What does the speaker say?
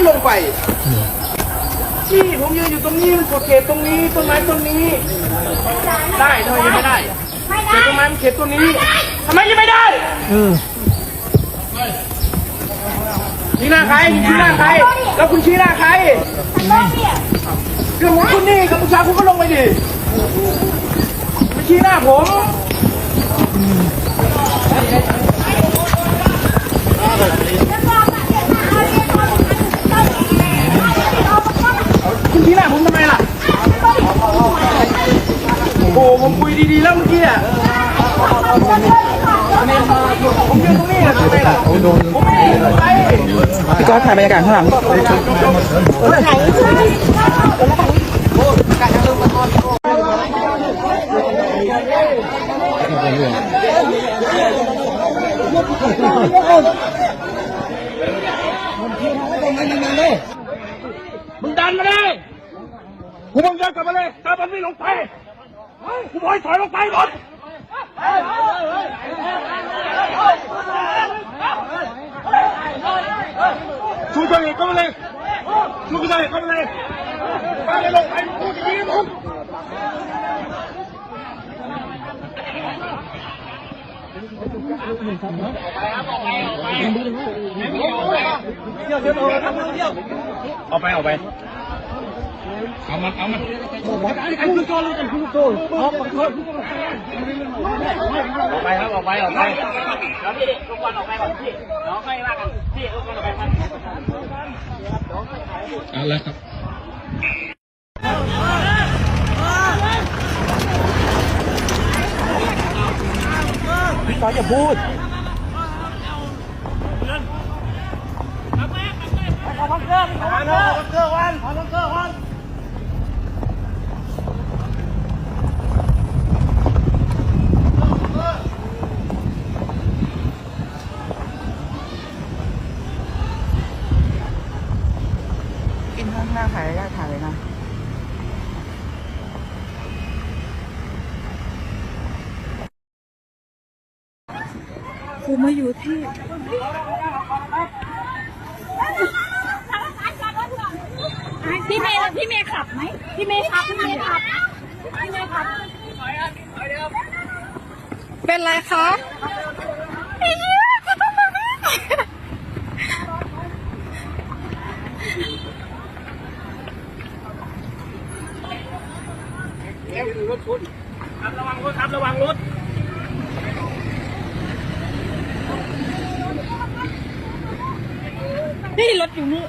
ไม่ลงไป นี่ผมยืนอยู่ตรงนี้มันกดเขตตรงนี้ต้นไม้ต้นนี้ ได้ทำไมยังไม่ได้ไม่เขได้ตต้นไม้มันเขตต้นนี้ทำไมยังไม่ได้เออชี้หน้าใครคุณชี้หน้าใคร แล้วคุณชี้หน้าใครต้องเนี่ยเรื่องของคุณนี่กัมพูชาคุณก็ลงไปดิไม่ชี้หน้าผม ผมคุยดีๆแล้วเมื่อกี้อะผมยืนตรงนี้อะทำไมล่ะผมไม่ได้ไปพี่ก๊อฟถ่ายบรรยากาศข้างหลังมึงดันมาเลยกูมึงเดินกลับมาเลยถ้ามันไม่ลงไป กูบอกให้ถอยลงไปหมดชูตัวเองเข้ามาเลยชูตัวเองเข้ามาเลยถ้าไม่ลงไปกูจะยิงมึงเอาไปเอาไป เอามันเอามันไอ้คุณโจเลยไอ้คุณโจเอาไปครับออกไปออกไปแล้วพี่ลงก่อนออกไปก่อนพี่น้องค่อยว่ากันพี่ลงก่อนออกไปครับเอาละครับพี่ก๊อฟอย่าพูดกิน ข้างหน้าถ่ายได้ถ่ายเลยนะครูมาอยู่ที่พี่เมย์พี่เมย์ขับไหมพี่เมย์ขับพี่เมย์ขับพี่เมย์ขับเป็นไรคะ ครับระวังรถครับระวังรถนี่รถอยู่นี่